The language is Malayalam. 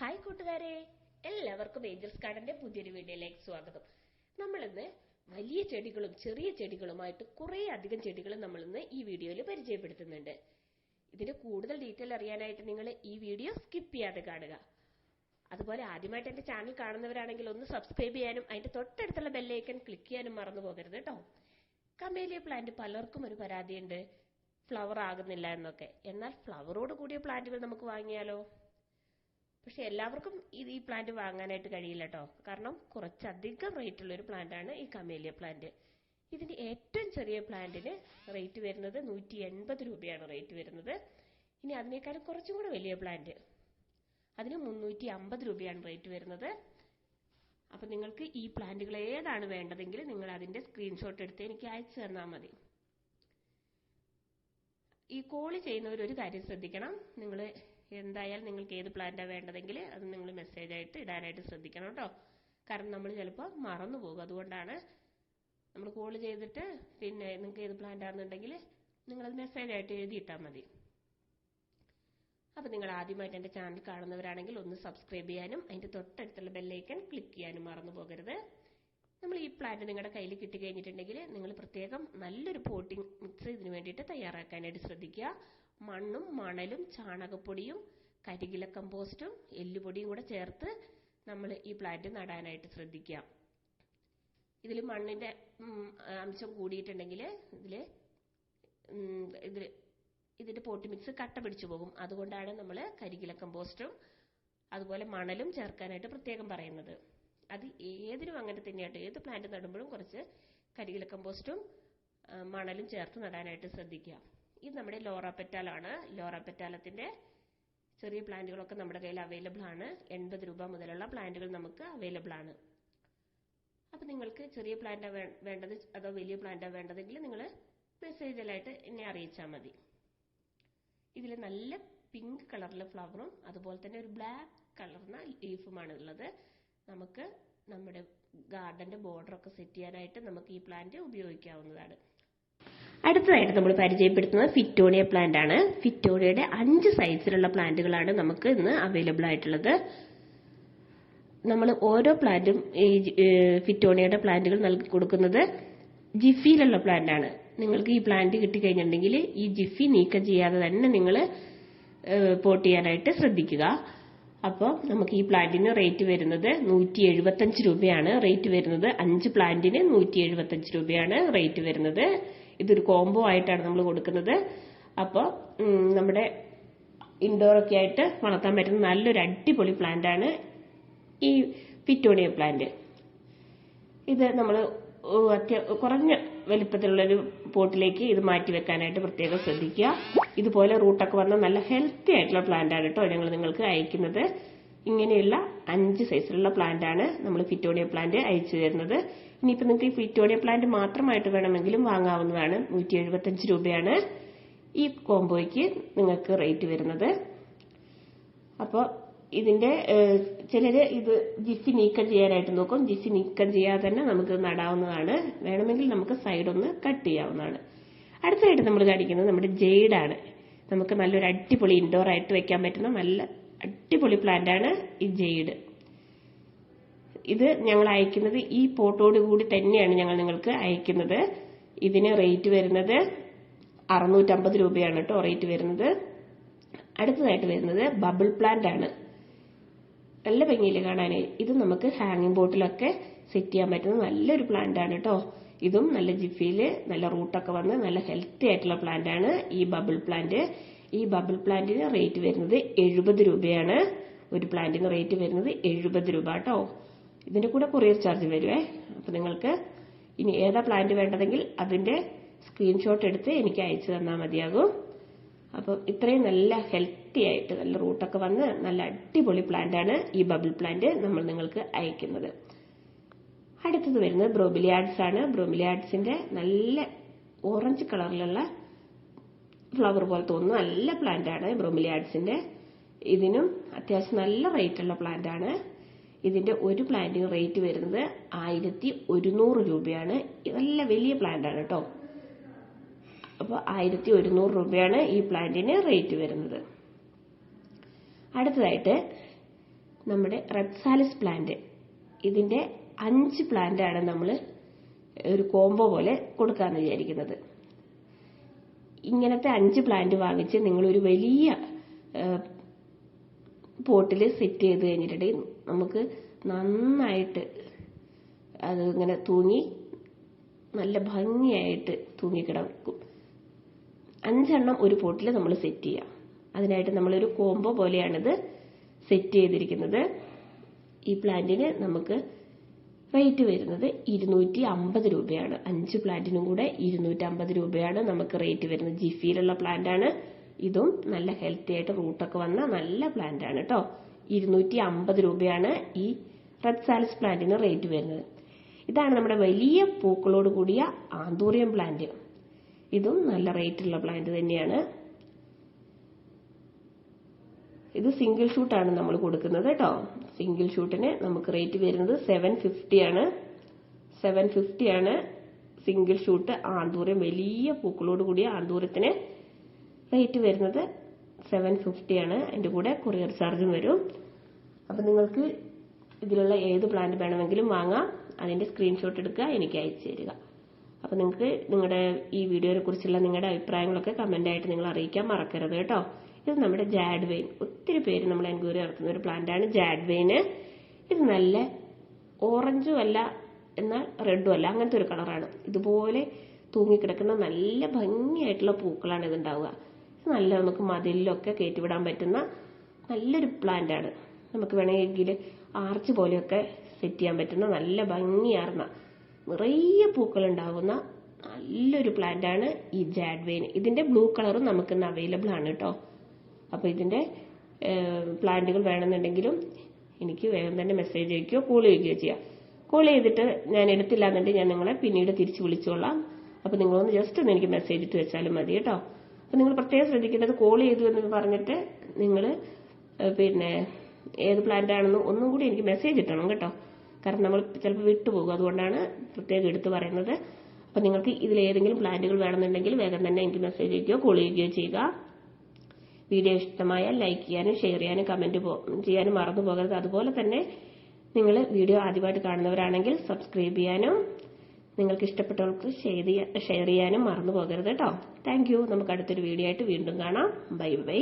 ഹായ് കൂട്ടുകാരെ എല്ലാവർക്കും ഏഞ്ചൽസ് ഗാർഡന്റെ പുതിയൊരു വീഡിയോയിലേക്ക് സ്വാഗതം. നമ്മളിന്ന് വലിയ ചെടികളും ചെറിയ ചെടികളുമായിട്ട് കുറേ അധികം ചെടികൾ നമ്മളിന്ന് ഈ വീഡിയോയിൽ പരിചയപ്പെടുത്തുന്നുണ്ട്. ഇതിന്റെ കൂടുതൽ ഡീറ്റെയിൽ അറിയാനായിട്ട് നിങ്ങൾ ഈ വീഡിയോ സ്കിപ്പ് ചെയ്യാതെ കാണുക. അതുപോലെ ആദ്യമായിട്ട് എന്റെ ചാനൽ കാണുന്നവരാണെങ്കിൽ ഒന്ന് സബ്സ്ക്രൈബ് ചെയ്യാനും അതിന്റെ തൊട്ടടുത്തുള്ള ബെല്ലൈക്കൺ ക്ലിക്ക് ചെയ്യാനും മറന്നു പോകരുത് കേട്ടോ. കമേലിയ പ്ലാന്റ് പലർക്കും ഒരു പരാതിയുണ്ട്. ഫ്ലവർ ആകുന്നില്ല എന്നൊക്കെ. എന്നാൽ ഫ്ലവറോട് കൂടിയ പ്ലാന്റുകൾ നമുക്ക് വാങ്ങിയാലോ? പക്ഷെ എല്ലാവർക്കും ഇത് ഈ പ്ലാന്റ് വാങ്ങാനായിട്ട് കഴിയില്ല കേട്ടോ കാരണം കുറച്ചധികം റേറ്റ് ഉള്ള ഒരു പ്ലാന്റാണ് ഈ കമേലിയ പ്ലാന്റ് ഇതിന്റെ ഏറ്റവും ചെറിയ പ്ലാന്റിന് റേറ്റ് വരുന്നത് നൂറ്റി എൺപത് രൂപയാണ് റേറ്റ് വരുന്നത്. ഇനി അതിനേക്കാളും കുറച്ചും കൂടെ വലിയ പ്ലാന്റ് അതിന് മുന്നൂറ്റി അമ്പത് രൂപയാണ് റേറ്റ് വരുന്നത്. അപ്പൊ നിങ്ങൾക്ക് ഈ പ്ലാന്റുകൾ ഏതാണ് വേണ്ടതെങ്കിൽ നിങ്ങൾ അതിന്റെ സ്ക്രീൻഷോട്ട് എടുത്ത് എനിക്ക് അയച്ചു തന്നാൽ മതി. ഈ കോൾ ചെയ്യുന്നവർ ഒരു കാര്യം ശ്രദ്ധിക്കണം. നിങ്ങൾ എന്തായാലും നിങ്ങൾക്ക് ഏത് പ്ലാന്റാണ് വേണ്ടതെങ്കിൽ അത് നിങ്ങൾ മെസ്സേജ് ആയിട്ട് ഇടാനായിട്ട് ശ്രദ്ധിക്കണം കേട്ടോ കാരണം നമ്മൾ ചിലപ്പോൾ മറന്നു പോകും. അതുകൊണ്ടാണ് നമ്മൾ കോൾ ചെയ്തിട്ട് പിന്നെ നിങ്ങൾക്ക് ഏത് പ്ലാന്റ് ആണെന്നുണ്ടെങ്കിൽ നിങ്ങളത് മെസ്സേജ് ആയിട്ട് എഴുതിയിട്ടാൽ മതി. അപ്പം നിങ്ങൾ ആദ്യമായിട്ട് എന്റെ ചാനൽ കാണുന്നവരാണെങ്കിൽ ഒന്ന് സബ്സ്ക്രൈബ് ചെയ്യാനും അതിന്റെ തൊട്ടടുത്തുള്ള ബെല്ലൈക്കൺ ക്ലിക്ക് ചെയ്യാനും മറന്നു പോകരുത്. നമ്മൾ ഈ പ്ലാന്റ് നിങ്ങളുടെ കയ്യിൽ കിട്ടി കഴിഞ്ഞിട്ടുണ്ടെങ്കിൽ നിങ്ങൾ പ്രത്യേകം നല്ലൊരു പോട്ടിംഗ് മിക്സ് ഇതിന് വേണ്ടിയിട്ട് തയ്യാറാക്കാനായിട്ട് ശ്രദ്ധിക്കുക. മണ്ണും മണലും ചാണകപ്പൊടിയും കരികില കമ്പോസ്റ്റും എല്ലുപൊടിയും കൂടെ ചേർത്ത് നമ്മൾ ഈ പ്ലാന്റ് നടാനായിട്ട് ശ്രദ്ധിക്കുക. ഇതിൽ മണ്ണിന്റെ അംശം കൂടിയിട്ടുണ്ടെങ്കിൽ ഇതിൽ ഇതിൽ ഇതിന്റെ പോട്ടി മിക്സ് കട്ട പിടിച്ചു പോകും. അതുകൊണ്ടാണ് നമ്മൾ കരികില കമ്പോസ്റ്റും അതുപോലെ മണലും ചേർക്കാനായിട്ട് പ്രത്യേകം പറയുന്നത്. അത് ഏതിനും അങ്ങനെ തന്നെയായിട്ട് ഏത് പ്ലാന്റ് നടുമ്പോഴും കുറച്ച് കരികില കമ്പോസ്റ്റും മണലും ചേർത്ത് നടാനായിട്ട് ശ്രദ്ധിക്കുക. ഇത് നമ്മുടെ ലോറ പെറ്റാലാണ് ലോറ പെറ്റാലത്തിന്റെ ചെറിയ പ്ലാന്റുകളൊക്കെ നമ്മുടെ കയ്യിൽ അവൈലബിൾ ആണ്. എൺപത് രൂപ മുതലുള്ള പ്ലാന്റുകൾ നമുക്ക് അവൈലബിൾ ആണ്. അപ്പൊ നിങ്ങൾക്ക് ചെറിയ പ്ലാന്റ് വേണ്ടത് അതോ വലിയ പ്ലാന്റാ വേണ്ടതെങ്കിൽ നിങ്ങൾ മെസ്സേജിലായിട്ട് എന്നെ അറിയിച്ചാൽ മതി. ഇതിൽ നല്ല പിങ്ക് കളറിലെ ഫ്ലവറും അതുപോലെ തന്നെ ഒരു ബ്ലാക്ക് കളറിന ലീഫുമാണ് ഉള്ളത്. നമുക്ക് നമ്മുടെ ഗാർഡന്റെ ബോർഡറൊക്കെ സെറ്റ് ചെയ്യാനായിട്ട് നമുക്ക് ഈ പ്ലാന്റ് ഉപയോഗിക്കാവുന്നതാണ്. അടുത്തതായിട്ട് നമ്മൾ പരിചയപ്പെടുത്തുന്നത് ഫിറ്റോണിയ പ്ലാന്റ് ആണ്. ഫിറ്റോണിയയുടെ അഞ്ച് സൈസിലുള്ള പ്ലാന്റുകളാണ് നമുക്ക് ഇന്ന് അവൈലബിൾ ആയിട്ടുള്ളത്. നമ്മൾ ഓരോ പ്ലാന്റും ഈ ഫിറ്റോണിയയുടെ പ്ലാന്റുകൾ നൽകി കൊടുക്കുന്നത് ജിഫിയിലുള്ള പ്ലാന്റ് ആണ്. നിങ്ങൾക്ക് ഈ പ്ലാന്റ് കിട്ടിക്കഴിഞ്ഞിട്ടുണ്ടെങ്കിൽ ഈ ജിഫി നീക്കം ചെയ്യാതെ തന്നെ നിങ്ങൾ പോട്ട് ചെയ്യാനായിട്ട് ശ്രദ്ധിക്കുക. അപ്പോൾ നമുക്ക് ഈ പ്ലാന്റിന് റേറ്റ് വരുന്നത് നൂറ്റി എഴുപത്തഞ്ച് രൂപയാണ്. റേറ്റ് വരുന്നത് അഞ്ച് പ്ലാന്റിന് നൂറ്റി എഴുപത്തഞ്ച് രൂപയാണ്. റേറ്റ് വരുന്നത് ഇതൊരു കോംബോ ആയിട്ടാണ് നമ്മൾ കൊടുക്കുന്നത്. അപ്പോൾ നമ്മുടെ ഇൻഡോർ ഒക്കെ ആയിട്ട് വളർത്താൻ പറ്റുന്ന നല്ലൊരു അടിപൊളി പ്ലാന്റ് ആണ് ഈ പിറ്റോണിയ പ്ലാന്റ് ഇത് നമ്മൾ അത്യ കുറഞ്ഞ വലിപ്പത്തിലുള്ളൊരു പോട്ടിലേക്ക് ഇത് മാറ്റി വെക്കാനായിട്ട് പ്രത്യേകം ശ്രദ്ധിക്കുക. ഇതുപോലെ റൂട്ടൊക്കെ വന്ന നല്ല ഹെൽത്തി ആയിട്ടുള്ള പ്ലാന്റ് ആണ് കേട്ടോ ഞങ്ങൾ നിങ്ങൾക്ക് അയക്കുന്നത്. ഇങ്ങനെയുള്ള അഞ്ച് സൈസിലുള്ള പ്ലാന്റ് ആണ് നമ്മൾ ഫിറ്റോണിയ പ്ലാന്റ് അയച്ചു തരുന്നത്. ഇനിയിപ്പോൾ നിങ്ങൾക്ക് ഈ വിക്ടോറിയ പ്ലാന്റ് മാത്രമായിട്ട് വേണമെങ്കിലും വാങ്ങാവുന്നതാണ്. നൂറ്റി എഴുപത്തഞ്ച് രൂപയാണ് ഈ കോംബോയ്ക്ക് നിങ്ങൾക്ക് റേറ്റ് വരുന്നത്. അപ്പോൾ ഇതിന്റെ ചിലര് ഇത് ജിഫി നീക്കം ചെയ്യാനായിട്ട് നോക്കും. ജിഫി നീക്കം ചെയ്യാതെ തന്നെ നമുക്ക് നടാവുന്നതാണ്. വേണമെങ്കിൽ നമുക്ക് സൈഡ് ഒന്ന് കട്ട് ചെയ്യാവുന്നതാണ്. അടുത്തതായിട്ട് നമ്മൾ കാണിക്കുന്നത് നമ്മുടെ ജെയ്ഡാണ് നമുക്ക് നല്ലൊരു അടിപൊളി ഇൻഡോർ ആയിട്ട് വെക്കാൻ പറ്റുന്ന നല്ല അടിപൊളി പ്ലാന്റ് ആണ് ഈ ജെയ്ഡ് ഇത് ഞങ്ങൾ അയക്കുന്നത് ഈ പോട്ടോട് കൂടി തന്നെയാണ് ഞങ്ങൾ നിങ്ങൾക്ക് അയക്കുന്നത്. ഇതിന് റേറ്റ് വരുന്നത് അറുന്നൂറ്റമ്പത് രൂപയാണ് കേട്ടോ റേറ്റ് വരുന്നത്. അടുത്തതായിട്ട് വരുന്നത് ബബിൾ പ്ലാന്റ് ആണ്. നല്ല ഭംഗിയിൽ കാണാനായി ഇത് നമുക്ക് ഹാങ്ങിങ് ബോട്ടിലൊക്കെ സെറ്റ് ചെയ്യാൻ പറ്റുന്ന നല്ലൊരു പ്ലാന്റ് ആണ് കേട്ടോ. ഇതും നല്ല ജിഫിയിൽ നല്ല റൂട്ടൊക്കെ വന്ന് നല്ല ഹെൽത്തി ആയിട്ടുള്ള പ്ലാന്റ് ആണ് ഈ ബബിൾ പ്ലാന്റ്. ഈ ബബിൾ പ്ലാന്റിന് റേറ്റ് വരുന്നത് എഴുപത് രൂപയാണ്. ഒരു പ്ലാന്റിന് റേറ്റ് വരുന്നത് എഴുപത് രൂപ കേട്ടോ. ഇതിന്റെ കൂടെ കൊറിയർ ചാർജ് വരുവേ. അപ്പൊ നിങ്ങൾക്ക് ഇനി ഏതാ പ്ലാന്റ് വേണ്ടതെങ്കിൽ അതിന്റെ സ്ക്രീൻഷോട്ട് എടുത്ത് എനിക്ക് അയച്ചു തന്നാൽ മതിയാകും. അപ്പം ഇത്രയും നല്ല ഹെൽത്തി ആയിട്ട് നല്ല റൂട്ടൊക്കെ വന്ന് നല്ല അടിപൊളി പ്ലാന്റ് ആണ് ഈ ബബിൾ പ്ലാന്റ് നമ്മൾ നിങ്ങൾക്ക് അയക്കുന്നത്. അടുത്തത് വരുന്നത് ബ്രോബിലിയാഡ്സ് ആണ്. ബ്രോബിലിയാഡ്സിന്റെ നല്ല ഓറഞ്ച് കളറിലുള്ള ഫ്ലവർ പോലെ തോന്നുന്ന. നല്ല പ്ലാന്റ് ആണ് ബ്രോമിലിയാഡ്സിന്റെ ഇതിനും അത്യാവശ്യം നല്ല റേറ്റ് ഉള്ള പ്ലാന്റ് ആണ്. ഇതിന്റെ ഒരു പ്ലാന്റിന് റേറ്റ് വരുന്നത് ആയിരത്തി ഒരുന്നൂറ് രൂപയാണ് നല്ല വലിയ പ്ലാന്റാണ് കേട്ടോ അപ്പോൾ ആയിരത്തി ഒരുന്നൂറ് രൂപയാണ് ഈ പ്ലാന്റിന് റേറ്റ് വരുന്നത്. അടുത്തതായിട്ട് നമ്മുടെ റെഡ്സാലിസ് പ്ലാന്റ് ഇതിന്റെ അഞ്ച് പ്ലാന്റ് ആണ് നമ്മൾ ഒരു കോംബോ പോലെ കൊടുക്കാന്ന് വിചാരിക്കുന്നത്. ഇങ്ങനത്തെ അഞ്ച് പ്ലാന്റ് വാങ്ങിച്ച് നിങ്ങളൊരു വലിയ പോട്ടിൽ സെറ്റ് ചെയ്ത് കഴിഞ്ഞിട്ടുണ്ടെങ്കിൽ നമുക്ക് നന്നായിട്ട് അത് ഇങ്ങനെ തൂങ്ങി നല്ല ഭംഗിയായിട്ട് തൂങ്ങിക്കിടക്കും അഞ്ചെണ്ണം ഒരു പോട്ടിൽ നമ്മൾ സെറ്റ് ചെയ്യാം. അതിനായിട്ട് നമ്മളൊരു കോംബോ പോലെയാണിത് സെറ്റ് ചെയ്തിരിക്കുന്നത്. ഈ പ്ലാന്റിന് നമുക്ക് റേറ്റ് വരുന്നത് ഇരുന്നൂറ്റി അമ്പത് രൂപയാണ്. അഞ്ച് പ്ലാന്റിനും കൂടെ ഇരുന്നൂറ്റി അമ്പത് രൂപയാണ് നമുക്ക് റേറ്റ് വരുന്നത്. ജിഫിയിലുള്ള പ്ലാന്റ് ആണ്. ഇതും നല്ല ഹെൽത്തി ആയിട്ട് റൂട്ടൊക്കെ വന്ന നല്ല പ്ലാന്റ് ആണ് കേട്ടോ ഇരുന്നൂറ്റി അമ്പത് രൂപയാണ് ഈ റെഡ് സാലിസ് പ്ലാന്റിന് റേറ്റ് വരുന്നത്. ഇതാണ് നമ്മുടെ വലിയ പൂക്കളോട് കൂടിയ ആന്തൂറിയം പ്ലാന്റ് ഇതും നല്ല റേറ്റ് ഉള്ള പ്ലാന്റ് തന്നെയാണ്. ഇത് സിംഗിൾ ഷൂട്ടാണ് നമ്മൾ കൊടുക്കുന്നത് കേട്ടോ സിംഗിൾ ഷൂട്ടിന് നമുക്ക് റേറ്റ് വരുന്നത് സെവൻ ഫിഫ്റ്റി ആണ്. സെവൻ ഫിഫ്റ്റി ആണ് സിംഗിൾ ഷൂട്ട് ആന്തൂരം വലിയ പൂക്കളോട് കൂടിയ ആന്തൂരത്തിന് റേറ്റ് വരുന്നത് സെവൻ ഫിഫ്റ്റി ആണ്. അതിന്റെ കൂടെ കൊറിയർ ചാർജും വരും. അപ്പം നിങ്ങൾക്ക് ഇതിലുള്ള ഏത് പ്ലാന്റ് വേണമെങ്കിലും വാങ്ങാം. അതിന്റെ സ്ക്രീൻഷോട്ട് എടുക്കുക എനിക്ക് അയച്ചു തരിക. അപ്പം നിങ്ങൾക്ക് നിങ്ങളുടെ ഈ വീഡിയോയെ കുറിച്ചുള്ള നിങ്ങളുടെ അഭിപ്രായങ്ങളൊക്കെ കമന്റായിട്ട് നിങ്ങൾ അറിയിക്കാൻ മറക്കരുത് കേട്ടോ. ഇത് നമ്മുടെ ജാഡ്വെയിൻ ഒത്തിരി പേര് നമ്മൾ എൻക്വയറി നടത്തുന്ന ഒരു പ്ലാന്റാണ് ജാഡ്വെയിന് ഇത് നല്ല ഓറഞ്ചും അല്ല എന്നാൽ റെഡും അല്ല അങ്ങനത്തെ ഒരു കളറാണ് ഇതുപോലെ തൂങ്ങിക്കിടക്കുന്ന നല്ല ഭംഗിയായിട്ടുള്ള പൂക്കളാണ് ഇത് ഉണ്ടാവുക ഇത് നല്ല നമുക്ക് മതിലിലൊക്കെ കയറ്റിവിടാൻ പറ്റുന്ന നല്ലൊരു പ്ലാന്റാണ് നമുക്ക് വേണമെങ്കിൽ ആർച്ച് പോലെയൊക്കെ സെറ്റ് ചെയ്യാൻ പറ്റുന്ന നല്ല ഭംഗിയാർന്ന നിറയെ പൂക്കൾ ഉണ്ടാകുന്ന നല്ലൊരു പ്ലാന്റാണ് ഈ ജാഡ്വെയിൻ ഇതിന്റെ ബ്ലൂ കളറും നമുക്ക് ഇന്ന് അവൈലബിൾ ആണ് കേട്ടോ അപ്പോൾ ഇതിന്റെ പ്ലാന്റുകൾ വേണമെന്നുണ്ടെങ്കിലും എനിക്ക് വേഗം തന്നെ മെസ്സേജ് അയക്കുകയോ കോൾ ചെയ്യുകയോ ചെയ്യാം. കോൾ ചെയ്തിട്ട് ഞാൻ എടുത്തില്ല എന്നുണ്ടെങ്കിൽ ഞാൻ നിങ്ങളെ പിന്നീട് തിരിച്ചു വിളിച്ചോളാം. അപ്പോൾ നിങ്ങളൊന്ന് ജസ്റ്റ് ഒന്ന് എനിക്ക് മെസ്സേജ് ഇട്ട് വെച്ചാലും മതി കേട്ടോ അപ്പോൾ നിങ്ങൾ പ്രത്യേകം ശ്രദ്ധിക്കേണ്ടത് കോൾ ചെയ്തു എന്ന് പറഞ്ഞിട്ട് നിങ്ങൾ പിന്നെ ഏത് പ്ലാന്റ് ആണെന്ന് ഒന്നും കൂടി എനിക്ക് മെസ്സേജ് ഇട്ടണം കേട്ടോ. കാരണം നമ്മൾ ചിലപ്പോൾ വിട്ടുപോകും. അതുകൊണ്ടാണ് പ്രത്യേകം എടുത്തു പറയുന്നത്. അപ്പോൾ നിങ്ങൾക്ക് ഇതിൽ ഏതെങ്കിലും പ്ലാന്റുകൾ വേണമെന്നുണ്ടെങ്കിൽ വേഗം തന്നെ എനിക്ക് മെസ്സേജ് അയക്കുകയോ കോൾ ചെയ്യുകയോ ചെയ്യുക. വീഡിയോ ഇഷ്ടമായാൽ ലൈക്ക് ചെയ്യാനും ഷെയർ ചെയ്യാനും കമന്റ് ചെയ്യാനും മറന്നു പോകരുത്. അതുപോലെ തന്നെ നിങ്ങൾ വീഡിയോ ആദ്യമായിട്ട് കാണുന്നവരാണെങ്കിൽ സബ്സ്ക്രൈബ് ചെയ്യാനും നിങ്ങൾക്ക് ഇഷ്ടപ്പെട്ടവർക്ക് ഷെയർ ചെയ്യാനും മറന്നു പോകരുത് കേട്ടോ. താങ്ക് നമുക്ക് അടുത്തൊരു വീഡിയോ ആയിട്ട് വീണ്ടും കാണാം. Bye bye